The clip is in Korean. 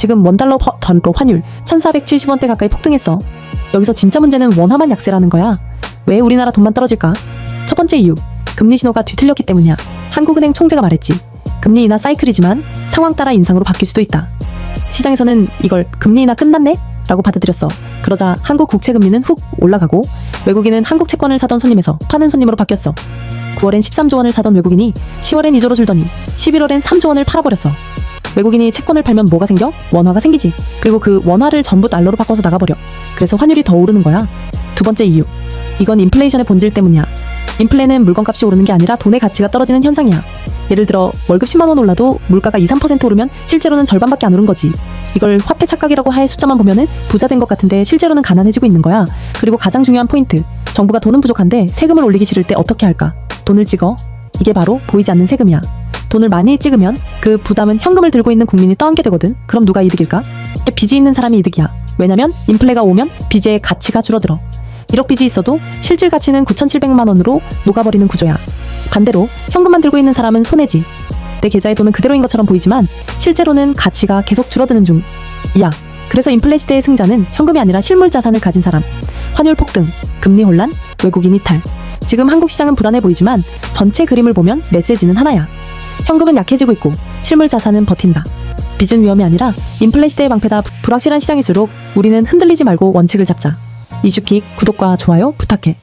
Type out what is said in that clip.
지금 원달러 퍼 던로 환율 1470원대 가까이 폭등했어. 여기서 진짜 문제는 원화만 약세라는 거야. 왜 우리나라 돈만 떨어질까? 첫 번째 이유, 금리 신호가 뒤틀렸기 때문이야. 한국은행 총재가 말했지. 금리 인하 사이클이지만 상황 따라 인상으로 바뀔 수도 있다. 시장에서는 이걸 금리 인하 끝났네? 라고 받아들였어. 그러자 한국 국채 금리는 훅 올라가고 외국인은 한국 채권을 사던 손님에서 파는 손님으로 바뀌었어. 9월엔 13조 원을 사던 외국인이 10월엔 2조로 줄더니 11월엔 3조 원을 팔아버렸어. 외국인이 채권을 팔면 뭐가 생겨? 원화가 생기지. 그리고 그 원화를 전부 달러로 바꿔서 나가버려. 그래서 환율이 더 오르는 거야. 두 번째 이유. 이건 인플레이션의 본질 때문이야. 인플레는 물건값이 오르는 게 아니라 돈의 가치가 떨어지는 현상이야. 예를 들어 월급 10만 원 올라도 물가가 2, 3% 오르면 실제로는 절반밖에 안 오른 거지. 이걸 화폐 착각이라고 하의 숫자만 보면은 부자 된 것 같은데 실제로는 가난해지고 있는 거야. 그리고 가장 중요한 포인트. 정부가 돈은 부족한데 세금을 올리기 싫을 때 어떻게 할까? 돈을 찍어. 이게 바로 보이지 않는 세금이야. 돈을 많이 찍으면 그 부담은 현금을 들고 있는 국민이 떠안게 되거든. 그럼 누가 이득일까? 빚이 있는 사람이 이득이야. 왜냐면 인플레가 오면 빚의 가치가 줄어들어. 1억 빚이 있어도 실질 가치는 9,700만 원으로 녹아버리는 구조야. 반대로 현금만 들고 있는 사람은 손해지. 내 계좌에 돈은 그대로인 것처럼 보이지만 실제로는 가치가 계속 줄어드는 중이야. 그래서 인플레 시대의 승자는 현금이 아니라 실물 자산을 가진 사람. 환율 폭등, 금리 혼란, 외국인 이탈. 지금 한국 시장은 불안해 보이지만 전체 그림을 보면 메시지는 하나야. 현금은 약해지고 있고 실물 자산은 버틴다. 빚은 위험이 아니라 인플레 시대의 방패다. 부- 불확실한 시장일수록 우리는 흔들리지 말고 원칙을 잡자. 이슈킥 구독과 좋아요 부탁해.